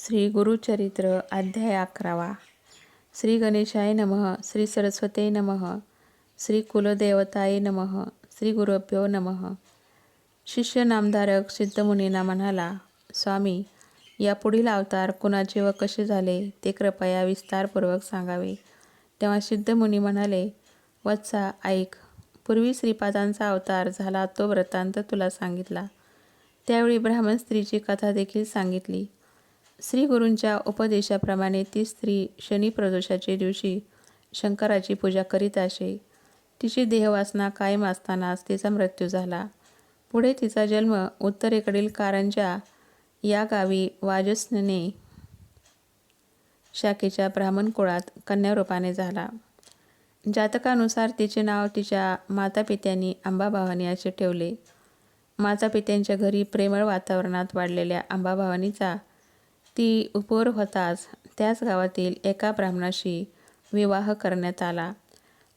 श्री गुरुचरित्र अध्याय अकरावा. श्री गणेशाय नमः श्री सरस्वते नमः श्री कुलदेवताय नमः श्री गुरुभ्यो नमः. शिष्य नामधारक सिद्धमुनींना म्हणाला स्वामी यापुढील अवतार कुणाचे व कसे झाले ते कृपया विस्तारपूर्वक सांगावे. तेव्हा सिद्धमुनी म्हणाले वत्सा ऐक पूर्वी श्रीपादांचा अवतार झाला तो वृत्तांत तुला सांगितला. त्यावेळी ब्राह्मण स्त्रीची कथा देखील सांगितली. श्री गुरूंच्या उपदेशाप्रमाणे ती स्त्री शनी प्रदोषाच्या दिवशी शंकराची पूजा करीत असे. तिची देहवासना कायम असतानाच तिचा मृत्यू झाला. पुढे तिचा जन्म उत्तरेकडील कारंजा या गावी वाजस्नने शाखेच्या ब्राह्मण कुळात कन्यारूपाने झाला. जातकानुसार तिचे नाव तिच्या मातापित्यांनी अंबाभावानी असे ठेवले. मातापित्यांच्या घरी प्रेमळ वातावरणात वाढलेल्या अंबाभावानीचा ती उपोर होताच त्याच गावातील एका ब्राह्मणाशी विवाह करण्यात आला.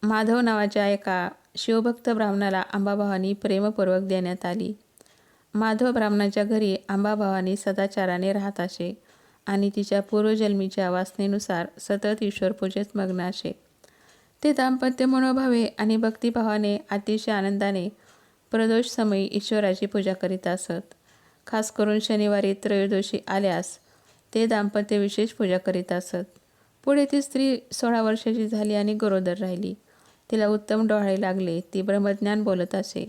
माधव नावाच्या एका शिवभक्त ब्राह्मणाला अंबाभावानी प्रेमपूर्वक देण्यात आली. माधव ब्राह्मणाच्या घरी अंबाभावानी सदाचाराने राहत असे आणि तिच्या पूर्वजन्मीच्या वासनेनुसार सतत ईश्वर पूजेत मग्न असे. ते दाम्पत्य मनोभावे आणि भक्तिभावाने अतिशय आनंदाने प्रदोष समयी ईश्वराची पूजा करीत असत. खास करून शनिवारी त्रयोदशी आल्यास ते दाम्पत्य विशेष पूजा करीत असत. पुढे ती स्त्री सोळा वर्षाची झाली आणि गरोदर राहिली. तिला उत्तम डोहाळे लागले ती ब्रह्मज्ञान बोलत असे.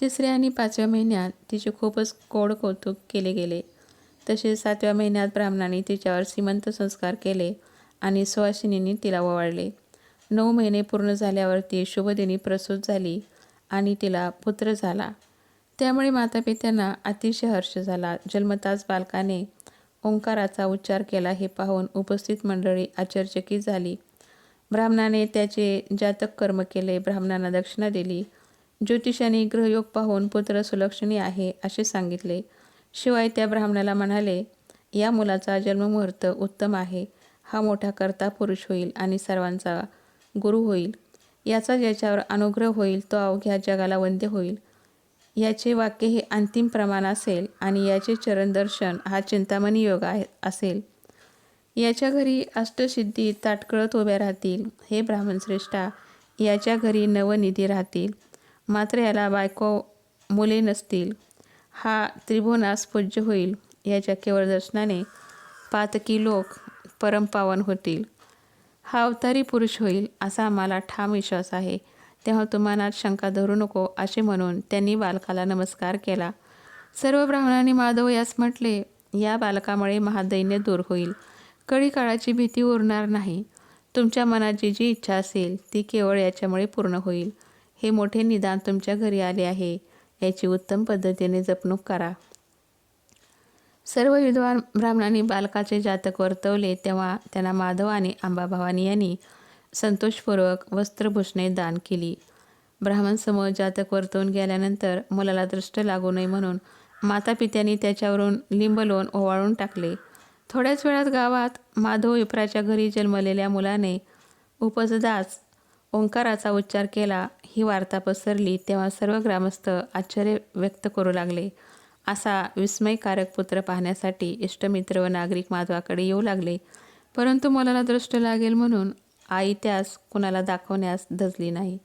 तिसऱ्या आणि पाचव्या महिन्यात तिचे खूपच कोड कौतुक केले गेले. तसेच सातव्या महिन्यात ब्राह्मणांनी तिच्यावर सीमंत संस्कार केले आणि सुवासिनींनी तिला ओवाळले. नऊ महिने पूर्ण झाल्यावर ती शुभदिनी प्रसूत झाली आणि तिला पुत्र झाला. त्यामुळे मातापित्यांना अतिशय हर्ष झाला. जन्मताच बालकाने ओंकाराचा उच्चार केला हे पाहून उपस्थित मंडळी आश्चर्यचकित झाली. ब्राह्मणाने त्याचे जातक कर्म केले ब्राह्मणांना दक्षिणा दिली. ज्योतिषाने ग्रहयोग पाहून पुत्र सुलक्षणी आहे असे सांगितले. शिवाय त्या ब्राह्मणाला म्हणाले या मुलाचा जन्ममुहूर्त उत्तम आहे. हा मोठा करता पुरुष होईल आणि सर्वांचा गुरु होईल. याचा ज्याच्यावर अनुग्रह होईल तो अवघ्या जगाला वंद्य होईल. याचे वाक्य हे अंतिम प्रमाण असेल आणि याचे चरणदर्शन हा चिंतामणी योग आहे असेल. याच्या घरी अष्टसिद्धी ताटकळत उभ्या राहतील. हे ब्राह्मणश्रेष्ठा याच्या घरी नवनिधी राहतील. मात्र याला बायको मुले नसतील. हा त्रिभुवनास पूज्य होईल. याच्या केवळ दर्शनाने पातकी लोक परमपावन होतील. हा अवतारी पुरुष होईल असा मला ठाम विश्वास आहे. तेव्हा तुम्हाला शंका धरू नको असे म्हणून त्यांनी बालकाला नमस्कार केला. सर्व ब्राह्मणांनी माधव यास म्हटले या बालकामुळे महादैन्य दूर होईल. कडी काळाची भीती उरणार नाही. तुमच्या मनाची जी इच्छा असेल ती केवळ याच्यामुळे पूर्ण होईल. हे मोठे निदान तुमच्या घरी आले आहे. याची उत्तम पद्धतीने जपणूक करा. सर्व विद्वान ब्राह्मणांनी बालकाचे जातक वर्तवले तेव्हा त्यांना माधव आणि अंबाभवानी यांनी संतोषपूर्वक वस्त्रभूषणे दान केली. ब्राह्मणसमोर जातक वर्तवून गेल्यानंतर मुलाला दृष्ट लागू नये म्हणून मातापित्यांनी त्याच्यावरून लिंब लोण ओवाळून टाकले. थोड्याच वेळात गावात माधव विप्राच्या घरी जन्मलेल्या मुलाने उपजदास ओंकाराचा उच्चार केला. ही वार्ता पसरली तेव्हा सर्व ग्रामस्थ आश्चर्य व्यक्त करू लागले. असा विस्मयकारक पुत्र पाहण्यासाठी इष्टमित्र व नागरिक माधवाकडे येऊ लागले. परंतु मुलाला दृष्ट लागेल म्हणून आई त्यास कुणाला दाखवण्यास धजली नाही.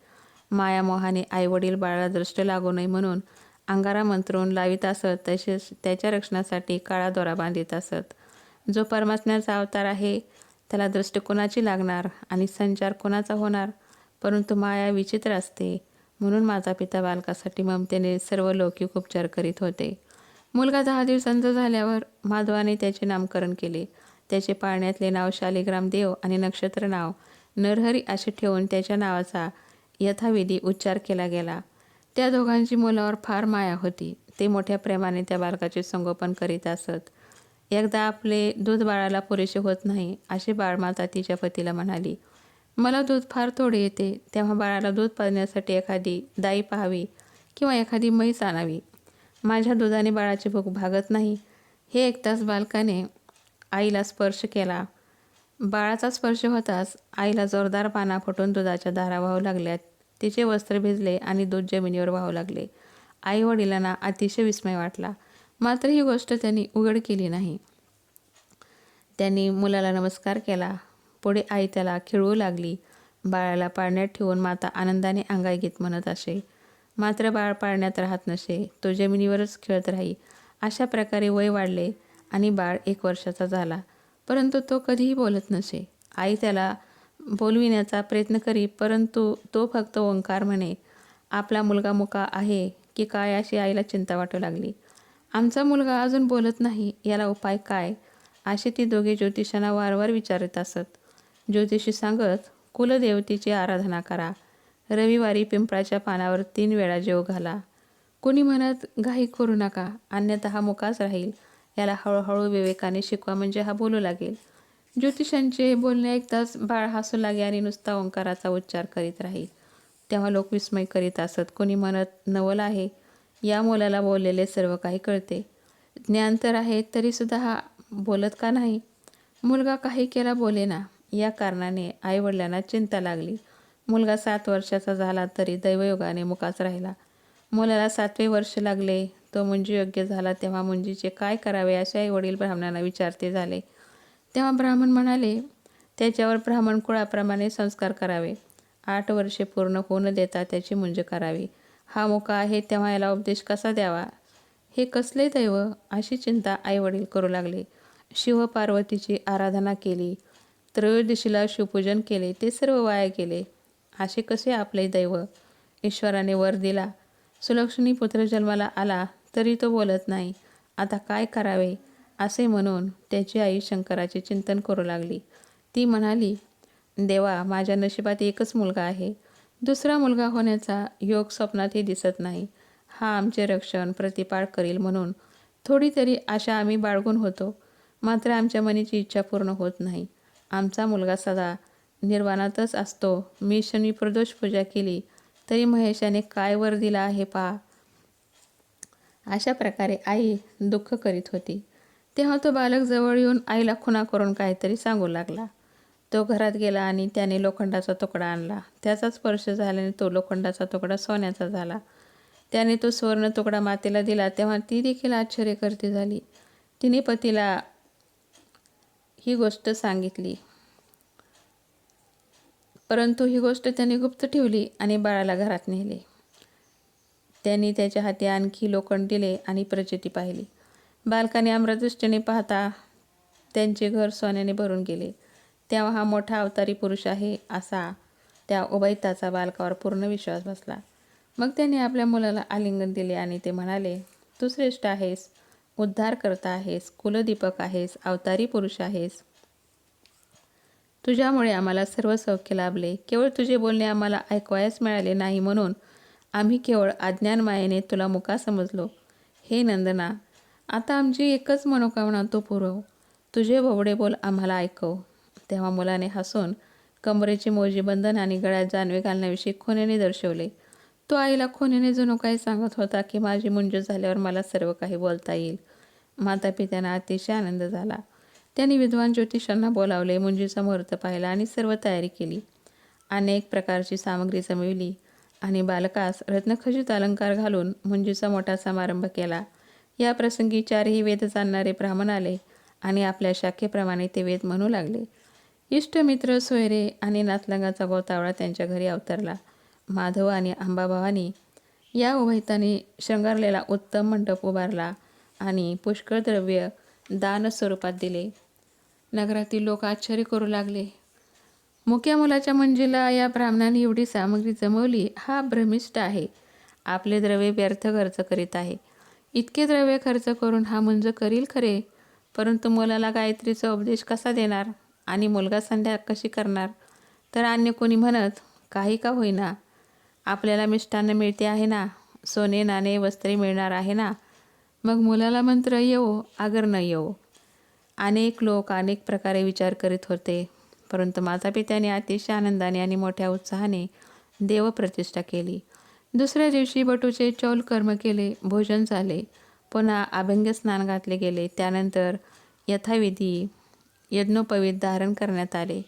मायामोहाने आईवडील बाळाला दृष्ट लागू नये म्हणून अंगारा मंत्रून लावित असत तसेच त्याच्या रक्षणासाठी काळा दोरा बांधित असत. जो परमात्म्याचा अवतार आहे त्याला दृष्ट कोणाची लागणार आणि संचार कोणाचा होणार? परंतु माया विचित्र असते म्हणून माता पिता बालकासाठी ममतेने सर्व लौकिक उपचार करीत होते. मुलगा दहा दिवसांचा झाल्यावर माधवाने त्याचे नामकरण केले. त्याचे पाळण्यातले नाव शालिग्राम देव आणि नक्षत्र नाव नरहरी असे ठेवून त्याच्या नावाचा यथाविधी उच्चार केला गेला. त्या दोघांची मुलावर फार माया होती. ते मोठ्या प्रेमाने त्या बालकाचे संगोपन करीत असत. एकदा आपले दूध बाळाला पुरेसे होत नाही अशी बाळमाता तिच्या पतीला म्हणाली. मला दूध फार थोडे येते. तेव्हा बाळाला दूध पाजण्यासाठी एखादी दाई पाहावी किंवा एखादी म्हैस आणावी. माझ्या दुधाने बाळाची भूक भागत नाही. हे ऐकताच बालकाने आईला स्पर्श केला. बाळाचा स्पर्श होताच आईला जोरदार पाना फुटून दुधाच्या धारा वाहू लागल्या. तिचे वस्त्र भिजले आणि दूध जमिनीवर वाहू लागले. आई वडिलांना अतिशय विस्मय वाटला. मात्र ही गोष्ट त्यांनी उघड केली नाही. त्यांनी मुलाला नमस्कार केला. पुढे आई त्याला खिळवू लागली. बाळाला पाळण्यात ठेवून माता आनंदाने अंगाईगीत म्हणत असे. मात्र बाळ पाळण्यात राहत नसे. तो जमिनीवरच खेळत राही. अशा प्रकारे वय वाढले आणि बाळ एक वर्षाचा झाला. परंतु तो कधीही बोलत नसे. आई त्याला बोलविण्याचा प्रयत्न करी परंतु तो फक्त ओंकार म्हणे आपला मुलगा मुका आहे की काय अशी आईला चिंता वाटू लागली. आमचा मुलगा अजून बोलत नाही याला उपाय काय? असे ती दोघे ज्योतिषांना वारंवार विचारत असत. ज्योतिषी सांगत कुलदेवतेची आराधना करा. रविवारी पिंपळाच्या पानावर तीन वेळा जेव घाला. कोणी म्हणत घाई करू नका अन्यथा हा मुकाच राहील. याला हळूहळू विवेकाने शिकवा म्हणजे हा बोलू लागेल. ज्योतिषांचे बोलणे ऐकताच बाळ हसू लागे आणि नुसता ओंकाराचा उच्चार करीत राहील. तेव्हा लोक विस्मय करीत असत कोणी म्हणत नवल आहे? या मुलाला बोललेले सर्व काही कळते. ज्ञान तर आहे तरीसुद्धा हा बोलत का नाही? मुलगा काही केला बोलेना. या कारणाने आईवडिलांना चिंता लागली. मुलगा सात वर्षाचा झाला तरी दैवयोगाने मुकाच राहिला. मुलाला सातवे वर्ष लागले. तो मुंजी योग्य झाला तेव्हा मुंजीचे काय करावे असे आई वडील ब्राह्मणांना विचारते झाले. तेव्हा ब्राह्मण म्हणाले त्याच्यावर ब्राह्मण कुळाप्रमाणे संस्कार करावे. आठ वर्षे पूर्ण होऊन न देता त्याची मुंज करावी. हा मोका आहे तेव्हा याला उपदेश कसा द्यावा? हे कसले दैव? अशी चिंता आईवडील करू लागले. शिव पार्वतीची आराधना केली. त्रयोदशीला शिवपूजन केले. ते सर्व वाया गेले. असे कसे आपले दैव? ईश्वराने वर दिला. सुलक्षणी पुत्र जन्माला आला. तरी तो बोलत नाही. आता काय करावे? असे म्हणून त्याची आई शंकराचे चिंतन करू लागली. ती म्हणाली देवा माझ्या नशिबात एकच मुलगा आहे. दुसरा मुलगा होण्याचा योग स्वप्नातही दिसत नाही. हा आमचे रक्षण प्रतिपाळ करील म्हणून. थोडी तरी आशा आम्ही बाळगून होतो. मात्र आमच्या मनीची इच्छा पूर्ण होत नाही. आमचा मुलगा सदा निर्वाणातच असतो. मी शनी प्रदोष पूजा केली. तरी महेशाने काय वर दिला आहे पहा. अशा प्रकारे आई दुःख करीत होती. तेव्हा तो बालक जवळ येऊन आईला खुना करून काहीतरी सांगू लागला. तो घरात गेला आणि त्याने लोखंडाचा तुकडा आणला. त्याचा स्पर्श झाल्याने तो लोखंडाचा तुकडा सोन्याचा झाला. त्याने तो सुवर्ण तुकडा मातेला दिला तेव्हा ती देखील आश्चर्य करती झाली. तिने पतीला ही गोष्ट सांगितली. परंतु ही गोष्ट त्याने गुप्त ठेवली आणि बाळाला घरात नेली. त्यांनी त्याच्या हाती आणखी लोखंड दिले आणि प्रचिती पाहिली. बालकाने आम्रदृष्टीने पाहता त्यांचे घर सोन्याने भरून गेले. तेव्हा हा मोठा अवतारी पुरुष आहे असा त्या उभयताचा बालकावर पूर्ण विश्वास बसला. मग त्याने आपल्या मुलाला आलिंगन दिले आणि ते म्हणाले तू श्रेष्ठ आहेस उद्धार करता आहेस कुलदीपक आहेस अवतारी पुरुष आहेस. तुझ्यामुळे आम्हाला सर्व सौख्य लाभले. केवळ तुझे बोलणे आम्हाला ऐकवायच मिळाले नाही म्हणून आम्ही केवळ अज्ञान मायेने तुला मुका समजलो. हे नंदना आता आमची एकच मनोकामना तो पुरव. तुझे बोबडे बोल आम्हाला ऐकव. तेव्हा मुलाने हसून कमरेची मोजी बंधन आणि गळ्यात जानवे घालण्याविषयी खोनेने दर्शवले. तो आईला खोनेने जणू काही सांगत होता की माझी मुंज झाल्यावर मला सर्व काही बोलता येईल. माता पित्यांना अतिशय आनंद झाला. त्यांनी विद्वान ज्योतिषांना बोलावले मुंजीचा मुहूर्त पाहिला आणि सर्व तयारी केली. अनेक प्रकारची सामग्री जमविली. आणि बालकास रत्नखचित अलंकार घालून मुंजीचा मोठा समारंभ केला. या प्रसंगी चारही वेद जाणणारे ब्राह्मण आले आणि आपल्या शाखेप्रमाणे ते वेद म्हणू लागले. इष्टमित्र सोयरे आणि नातलंगाचा गोतावळा त्यांच्या घरी अवतरला. माधव आणि आंबाभावानी या उभयताने शृंगारलेला उत्तम मंडप उभारला आणि पुष्कळ द्रव्य दान स्वरूपात दिले. नगरातील लोक आश्चर्य करू लागले. मुक्या मुलाच्या मंजीला या ब्राह्मणाने एवढी सामग्री जमवली हा भ्रमिष्ट आहे. आपले द्रव्य व्यर्थ खर्च करीत आहे. इतके द्रव्य खर्च करून हा मुंज करील खरे? परंतु मुलाला गायत्रीचा उपदेश कसा देणार? आणि मुलगा संध्या कशी करणार? तर अन्य कोणी म्हणत काही का होईना. आपल्याला मिष्टान्न मिळते आहे ना? सोने नाणे वस्त्रे मिळणार आहे ना? मग मुलाला मंत्र येवो आगर न येवो. अनेक लोक अनेक प्रकारे विचार करीत होते. परंतु माता पित्याने अतिशय आनंदाने आणि मोठ्या उत्साहाने देवप्रतिष्ठा केली. दुसऱ्या दिवशी बटूचे चौल कर्म केले भोजन झाले पुन्हा अभंग स्नान घातले गेले. त्यानंतर यथाविधी यज्ञोपवीत धारण करण्यात आले.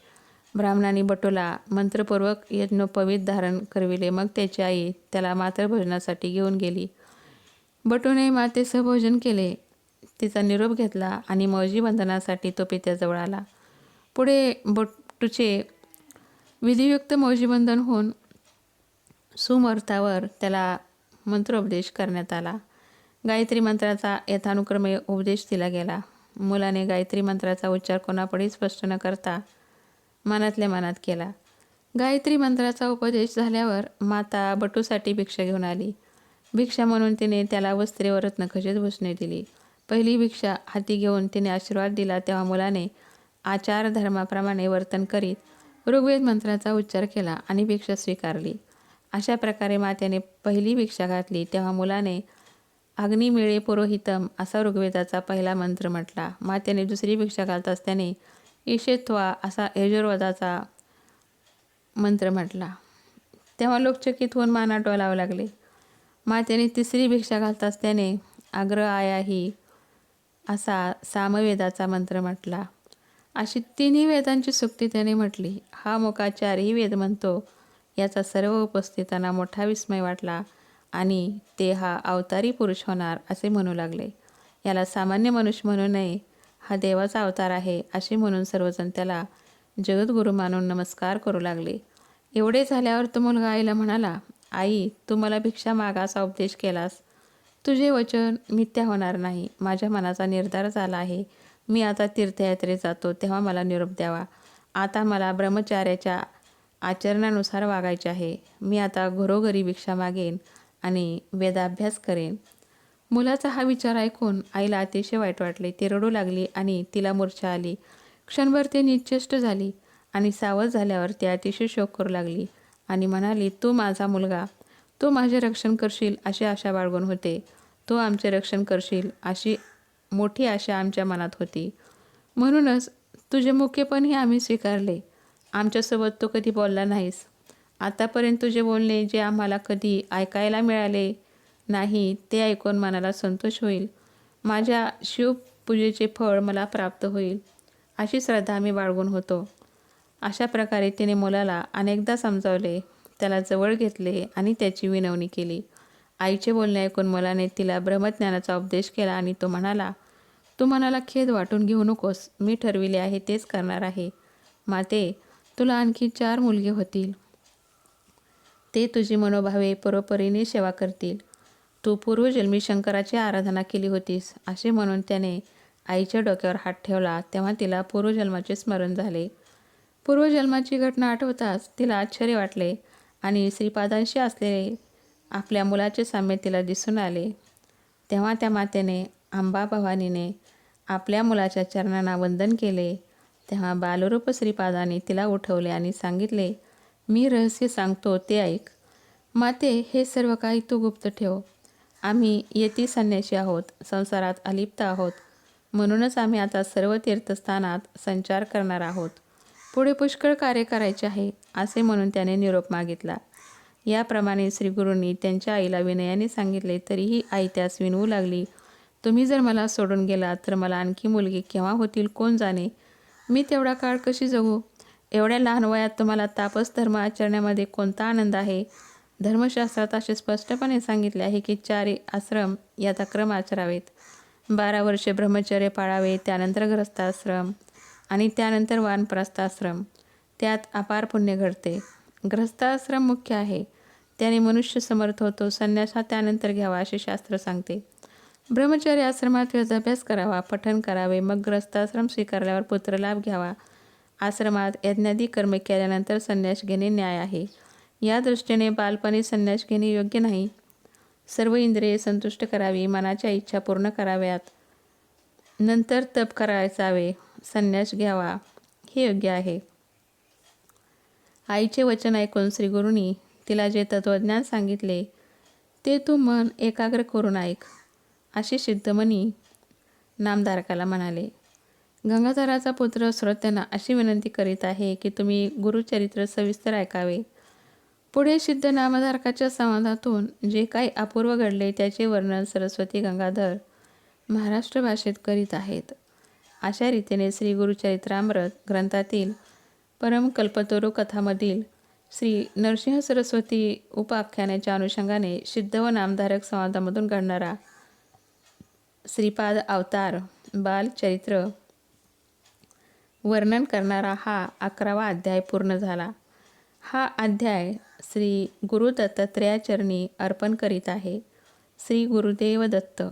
ब्राह्मणाने बटूला मंत्रपूर्वक यज्ञोपवीत धारण करविले. मग त्याची आई त्याला मात्र भोजनासाठी घेऊन गेली. बटूने मातेसह भोजन केले. तिचा निरोप घेतला आणि मौजी बंधनासाठी तो पित्याजवळ आला. पुढे बट्टूचे विधियुक्त मौजीबंधन होऊन सुमर्थावर त्याला मंत्रोपदेश करण्यात आला. गायत्री मंत्राचा यथानुक्रमे उपदेश दिला गेला. मुलाने गायत्री मंत्राचा उच्चार कोणापुढे स्पष्ट न करता मनातल्या मनात केला. गायत्री मंत्राचा उपदेश झाल्यावर माता बटूसाठी भिक्षा घेऊन आली. भिक्षा म्हणून तिने त्याला वस्त्रे व रत्नखचित भूषणे दिली. पहिली भिक्षा हाती घेऊन तिने आशीर्वाद दिला तेव्हा मुलाने आचार धर्माप्रमाणे वर्तन करीत ऋग्वेद मंत्राचा उच्चार केला आणि भिक्षा स्वीकारली. अशा प्रकारे मातेने पहिली भिक्षा घातली तेव्हा मुलाने अग्निमिळे पुरोहितम असा ऋग्वेदाचा पहिला मंत्र म्हटला. मातेने दुसरी भिक्षा घालताच त्याने ईशेत्वा असा यजुर्वेदाचा मंत्र म्हटला. तेव्हा लोकचकित होऊन माना डोलावं लागले. मातेने तिसरी भिक्षा घालताच त्याने आया ही असा सामवेदाचा मंत्र म्हटला. अशी तिन्ही वेदांची सुक्ती त्याने म्हटली. हा मोकाचारही वेद म्हणतो. याचा सर्व उपस्थितांना मोठा विस्मय वाटला आणि ते हा अवतारी पुरुष होणार असे म्हणू लागले. याला सामान्य मनुष्य म्हणू नये. हा देवाचा अवतार आहे असे म्हणून सर्वजण त्याला जगद्गुरू मानून नमस्कार करू लागले. एवढे झाल्यावर तो मुलगा आईला म्हणाला आई तू मला भिक्षा मागाचा उपदेश केलास. तुझे वचन मिथ्या होणार नाही. माझ्या मनाचा निर्धार झाला आहे. मी आता तीर्थयात्रेत जातो तेव्हा मला निरोप द्यावा. आता मला ब्रह्मचार्याच्या आचरणानुसार वागायचे आहे. मी आता घरोघरी भिक्षा मागेन आणि वेदाभ्यास करेन. मुलाचा हा विचार ऐकून आईला अतिशय वाईट वाटले. ती रडू लागली आणि तिला मूर्छा आली. क्षणभर ती निश्चेष्ट झाली आणि सावध झाल्यावर ती अतिशय शोक करू लागली आणि म्हणाली तू माझा मुलगा. तू माझे रक्षण करशील अशी आशा बाळगून होते. तू आमचे रक्षण करशील अशी मोठी आशा आमच्या मनात होती. म्हणूनच तुझे मुख्यपणही आम्ही स्वीकारले. आमच्यासोबत तू कधी बोलला नाहीस. आतापर्यंत तुझे बोलणे जे आम्हाला कधी ऐकायला मिळाले नाही ते ऐकून मनाला संतोष होईल. माझ्या शिवपूजेचे फळ मला प्राप्त होईल. अशी श्रद्धा आम्ही बाळगून होतो. अशा प्रकारे तिने मुलाला अनेकदा समजावले त्याला जवळ घेतले आणि त्याची विनवणी केली. आईचे बोलणे ऐकून मुलाने तिला ब्रह्मज्ञानाचा उपदेश केला आणि तो म्हणाला तू मनाला खेद वाटून घेऊ नकोस. मी ठरविले आहे तेच करणार आहे. माते तुला आणखी चार मुलगे होतील. ते तुझी मनोभावे परोपरीने सेवा करतील. तू पूर्वजन्मी शंकराची आराधना केली होतीस. असे म्हणून त्याने आईच्या डोक्यावर हात ठेवला. तेव्हा तिला पूर्वजन्माचे स्मरण झाले. पूर्वजन्माची घटना आठवताच तिला आश्चर्य वाटले आणि श्रीपादांशी असलेले आपल्या मुलाचे साम्य तिला दिसून आले. तेव्हा त्या मातेने आंबा भवानीने आपल्या मुलाच्या चरणांना वंदन केले. तेव्हा बालरूप श्रीपादाने तिला उठवले आणि सांगितले मी रहस्य सांगतो ते ऐक. माते हे सर्व काही तू गुप्त ठेव. आम्ही येती संन्याशी आहोत संसारात अलिप्त आहोत. म्हणूनच आम्ही आता सर्व तीर्थस्थानात संचार करणार आहोत. पुढे पुष्कळ कार्य करायचे आहे असे म्हणून त्याने निरोप मागितला. याप्रमाणे श्रीगुरूंनी त्यांच्या आईला विनयाने सांगितले तरीही आई त्यास विनवू लागली. तुम्ही जर मला सोडून गेलात तर मला आणखी मुलगी केव्हा होतील कोण जाणे? मी तेवढा काळ कशी जगू? एवढ्या लहान वयात तुम्हाला तापस धर्म आचरण्यामध्ये कोणता आनंद आहे? धर्मशास्त्रात असे स्पष्टपणे सांगितले आहे की चारी आश्रम याचा क्रम आचरावेत. बारा वर्षे ब्रह्मचर्य पाळावे त्यानंतर ग्रस्ताश्रम आणि त्यानंतर वानप्रस्थाश्रम. त्यात अपार पुण्य घडते. ग्रस्ताश्रम मुख्य आहे. त्याने मनुष्य समर्थ होतो संन्यास हा त्यानंतर घ्यावा असे शास्त्र सांगते. ब्रह्मचर्य आश्रमात अभ्यास करावा पठन करावे मग ग्रस्ताश्रम स्वीकारल्यावर पुत्रलाभ घ्यावा. आश्रमात यज्ञादी कर्म केल्यानंतर संन्यास घेणे न्याय आहे. या दृष्टीने बालपणी संन्यास घेणे योग्य नाही. सर्व इंद्रिये संतुष्ट करावी मनाच्या इच्छा पूर्ण कराव्यात. नंतर तप करायचावे संन्यास घ्यावा हे योग्य आहे. आईचे वचन ऐकून श्रीगुरूंनी तिला जे तत्त्वज्ञान सांगितले ते तू मन एकाग्र करून ऐक. अशी सिद्धमणी नामधारकाला म्हणाले गंगाधराचा पुत्र श्रोत्यांना अशी विनंती करीत आहे की तुम्ही गुरुचरित्र सविस्तर ऐकावे. पुढे सिद्ध नामधारकाच्या संवादातून जे काही अपूर्व घडले त्याचे वर्णन सरस्वती गंगाधर महाराष्ट्र भाषेत करीत आहेत. अशा रीतीने श्री गुरुचरित्रामृत ग्रंथातील परमकल्पतरू कथामधील श्री नरसिंह सरस्वती उपाख्यानाच्या अनुषंगाने सिद्ध व नामधारक संवादामधून घडणारा श्रीपाद अवतार बालचरित्र वर्णन करणारा हा अकरावा अध्याय पूर्ण झाला. हा अध्याय श्री गुरु दत्तात्रेयाचरणी अर्पण करीत आहे. श्री गुरुदेव दत्त